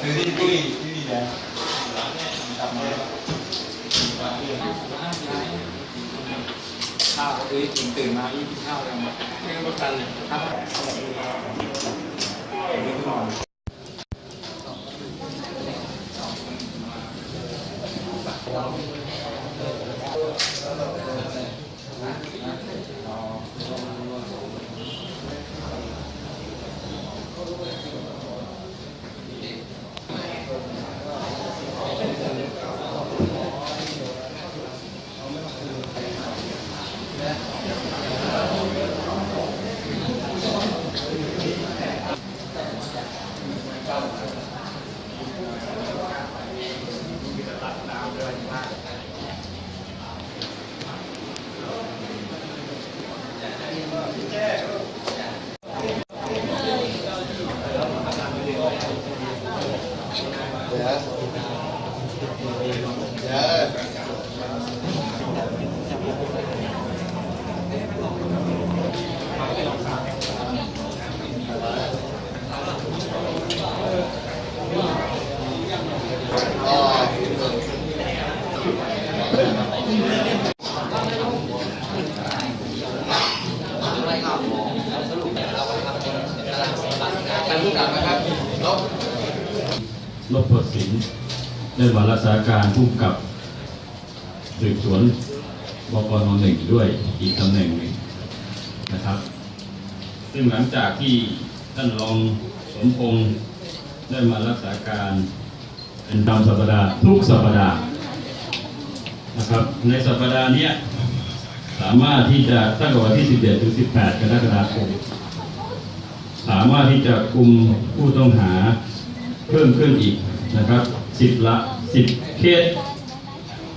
คือที่ที่ที่ดีทำเลยข้าวคือตื่นตื่นมาอีกข้าวยังไม่ประกันเลยครับ ผู้กลับนะครับลบลบพสินได้มารักษาการผู้กำกับสืบสวนบกนหนึ่งด้วยอีกตำแหน่งหนึ่งนะครับ ซึ่งหลังจากที่ท่านรองสมพงษ์ได้มารักษาการเป็นตามสัปดาห์ทุกสัปดาห์นะครับ ในสัปดาห์นี้สามารถที่จะตั้งแต่วันที่ 11 ถึง 18 กรกฎาคมามารถที่จะคุมผู้ต้องหาเพิ่มขึ้นอีกนะครับสิบละสิบเคส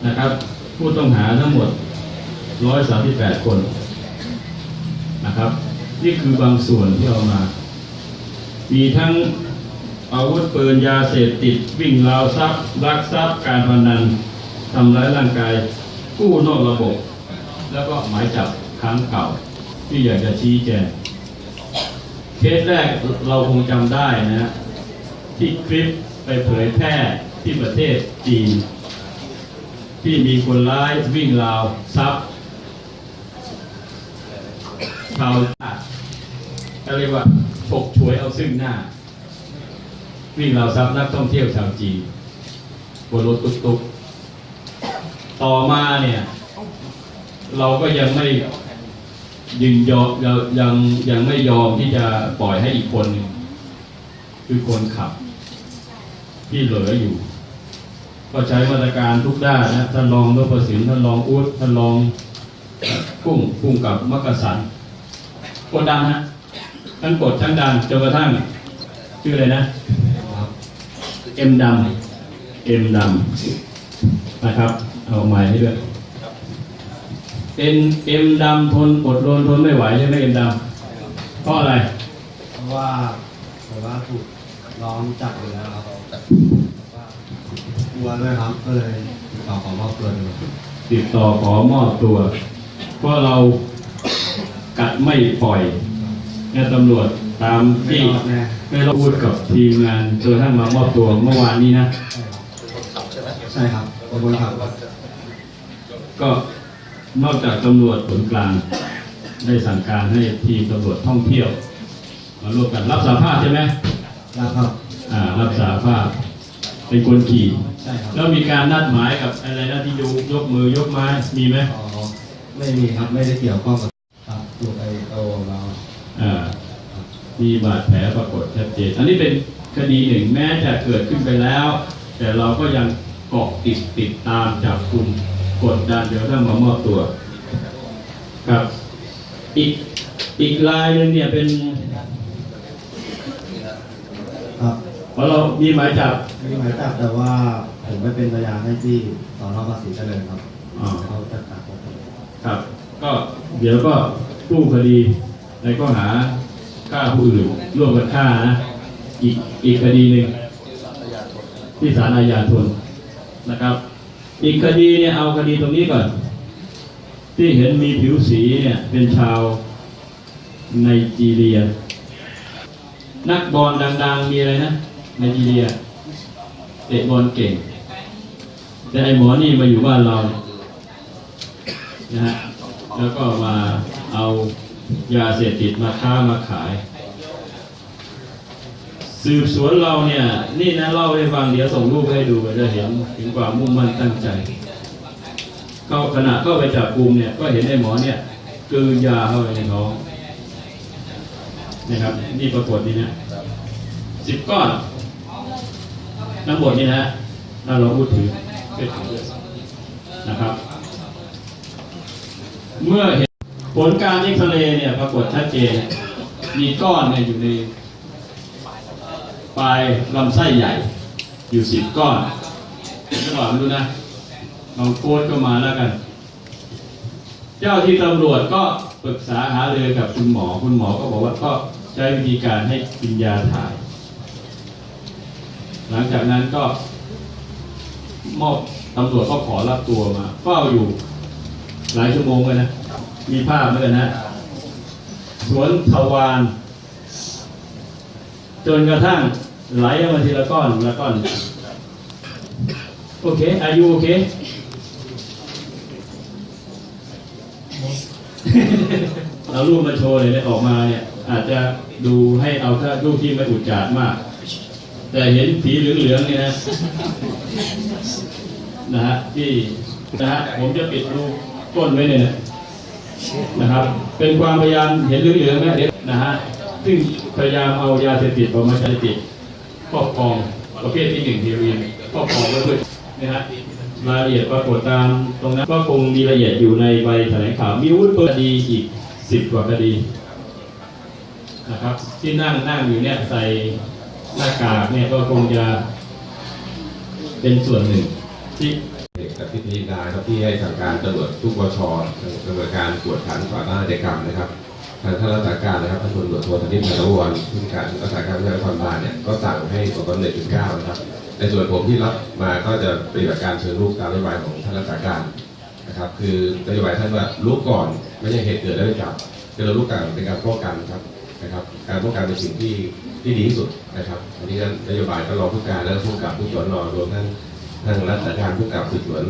นะครับ ผู้ต้องหาทั้งหมด 138 คนนะครับ นี่คือบางส่วนที่เอามา มีทั้งอาวุธปืนยาเสพติด วิ่งราวทรัพย์ลักทรัพย์การพนันทำร้ายร่างกาย กู้นอกระบบ แล้วก็หมายจับครั้งเก่าที่อยากจะชี้แจง เคสแรกเราคงจำได้นะฮะที่คลิปไปเผยแพร่ที่ประเทศจีน ที่มีคนร้ายวิ่งราวทรัพย์ชาวต่างก็เรียกว่าฉกฉวยเอาซึ่งหน้า วิ่งราวทรัพย์นักท่องเที่ยวชาวจีนบนรถตุ๊กๆต่อมาเนี่ย เราก็ยังไม่ ยิงยอมยังยังยังไม่ยอมที่จะปล่อยให้อีกคนหนึ่งคือคนขับ ที่เหลืออยู่ ก็ใช้มาตรการทุกด้านนะท่านรองนพสินท่านรองอุดท่านรองกุ้งกุ้งกับมักกะสันกดดันฮะทั้งกดทั้งดันจนกระทั่งชื่ออะไรนะเอ็มดำเอ็มดำนะครับ เอาไม้ให้ด้วย เป็นเอ็มดำทนอดรนทนไม่ไหวใช่ไหมเอ็มดำเพราะอะไร เพราะว่าเพราะว่าถูกล้อมจับอยู่แล้วครับว่ากลัวด้วยครับก็เลยติดต่อขอมอบตัวดูติดต่อขอมอบตัว เพราะเรากัดไม่ปล่อยเนี่ยตำรวจตามไม่ที่รอดแน่ไม่รบพูดกับทีมงานจนกระทั่งมามอบตัวเมื่อวานนี้นะ ใช่ครับเป็นคนขับครับก็ นอกจากตำรวจผลกลาง ได้สั่งการให้ทีมตำรวจท่องเที่ยว มาร่วมกันรับสาภาพใช่ไหมแล้วครับอ่ารับสาภาพเป็นคนขี่ใช่ครับแล้วมีการนัดหมายกับอะไรนะที่ยกยกมือยกไม้มีไหมอ๋อไม่มีครับไม่ได้เกี่ยวข้องกับครับถูกไอโอเราอ่ามีบาดแผลปรากฏชัดเจนอันนี้เป็นคดีหนึ่งแม้จะเกิดขึ้นไปแล้ว แต่เราก็ยังเกาะติดติดตามจับกลุ่ม กดดันเดี๋ยวถ้ามามอบตัว ครับ อีกอีกรายหนึงเนี่ยเป็นครับเพราะเรามีหมายจับมีหมายจับแต่ว่าผมไม่เป็นพยานให้ที่สอนอภาษีเจริญครับอ่าเขาจะจับผมครับ ก็เดี๋ยวก็สู้คดีในข้อหาฆ่าผู้อื่นร่วมกันฆ่านะอีกอีกคดีหนึ่งที่ศาลอาญาธนนะครับ อีกคดีเนี่ยเอาคดีตรงนี้ก่อน ที่เห็นมีผิวสีเนี่ยเป็นชาวไนจีเรีย นักบอลดังๆมีอะไรนะไนจีเรียเตะบอลเก่ง แต่ไอหมอนี่มาอยู่บ้านเรานะฮะแล้วก็มาเอายาเสพติดมาค้ามาขาย สืบสวนเราเนี่ยนี่นะเล่าให้ฟังเดี๋ยวส่งรูปให้ดูจะเห็นถึงความมุ่งมั่นตั้งใจเข้าขณะเข้าไปจับกลุ่มเนี่ยก็เห็นไอ้หมอเนี่ยกืนยาเข้าไปในท้องนะครับนี่ปรากฏนี่นะสิบก้อนทั้งหมดนี่นะถ้าเราพูดถึงเป็นนะครับ เมื่อเห็นผลการเอ็กซเรย์เนี่ยปรากฏชัดเจนมีก้อนเนี่ยอยู่ใน ปลายลำไส้ใหญ่ อยู่สิบก้อนไม่บอกไม่รู้นะลองโค้ดก็มาแล้วกัน เจ้าที่ตำรวจก็ปรึกษาหารือกับคุณหมอ คุณหมอก็บอกว่าก็ใช้วิธีการให้กินยาถ่าย หลังจากนั้นก็ มอบตำรวจก็ขอรับตัวมาเฝ้าอยู่หลายชั่วโมงเลยนะ มีภาพด้วยนะ สวนทวาร จนกระทั่งไหลออกมาทีละก้อนละก้อน โอเคอายุโอเค เอารูปมาโชว์เลยเนี่ยออกมาเนี่ย อาจจะดูให้เอาถ้ารูปที่ไม่อุจจาดมาก แต่เห็นสีเหลืองๆเนี่ยนะนะฮะที่นะฮะผมจะปิดรูปก้นไว้เนี่ยนะครับ เป็นความพยายามเห็นเหลืองๆนะเดี๋ยวนะฮะ ซึ่งพยายามเอายาเสพติดออกมาใช้ติดครอบครองประเภทที่หนึ่งเฮโรอีนครอบครองไว้เพื่อนะฮะรายละเอียดปรากฏตามตรงนั้นก็คงมีรายละเอียดอยู่ในใบแถลงข่าวมีอาวุธปืนคดีอีกสิบกว่าคดีนะครับที่นั่งนั่งอยู่เนี่ยใส่หน้ากากเนี่ยก็คงจะเป็นส่วนหนึ่งที่กับพิธีการครับที่ให้สั่งการตำรวจทุกบชดำเนินการตรวจขันต่อต้านอาชญากรรมนะครับ ทางท่านรักษาการนะครับท่านตำรวจโทธนิตพันธวรผู้การรักษาการพระนครบาลเนี่ยก็สั่งให้สกหนึ่งถึงเก้านะครับในส่วนผมที่รับมาก็จะปฏิบัติการเชิงรุกตามนโยบายของท่านรักษาการนะครับ คือนโยบายท่านว่ารู้ก่อนไม่ใช่เหตุเกิดแล้วไม่จับคือเรารู้ก่อนเป็นการป้องกันครับนะครับ การป้องกันเป็นสิ่งที่ที่ดีที่สุดนะครับ อันนี้นโยบายก็รองผู้การและผู้กำกับผู้สวนอรวมทั้ง ทางรัฐการผู้กำกับสืบสวน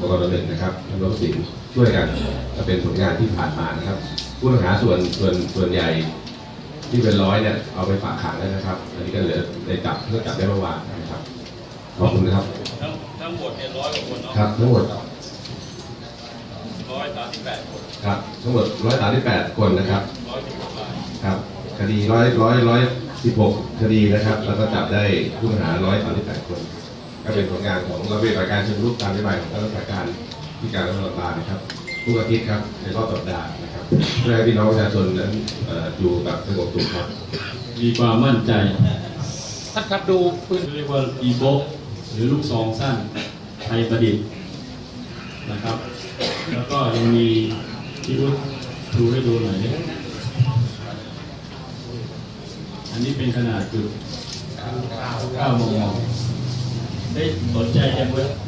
บกรหนึ่งนะครับท่านรบสินช่วยกันก็เป็นผลงานที่ผ่านมานะครับ ผู้ต้องหาส่วนส่วนส่วนใหญ่ที่เป็นร้อยเนี่ยเอาไปฝากขังแล้วนะครับอันนี้ก็เหลือในจับเพื่อจับได้เมื่อวานนะครับขอบคุณนะครับทั้งทั้งหมดเนี่ยร้อยกว่าคนเนาะครับทั้งหมดร้อยสามสิบแปดคนครับทั้งหมดร้อยสามสิบแปดคนนะครับร้อยสิบกว่าลายครับคดีร้อยร้อยร้อยสิบหกคดีนะครับ แล้วก็จับได้ผู้ต้องหาร้อยสามสิบแปดคน ก็เป็นผลงานของระเบียบการเชิงรุกตามนโยบายของท่านรัฐการที่การรัฐบาลนะครับทุกอาทิตย์ครับในรอบสัปดาห์นะครับเพื่อให้พี่น้องประชาชนนั้นเอ่ออยู่แบบสงบสุขครับ มีความมั่นใจท่านครับดูปืนเรียกว่าอีโบกหรือลูกซองสั้นไทยประดิษฐ์นะครับ แล้วก็ยังมีที่รุดดูให้ดูหน่อยนี่อันนี้เป็นขนาดจุด9มม ได้สนใจจะ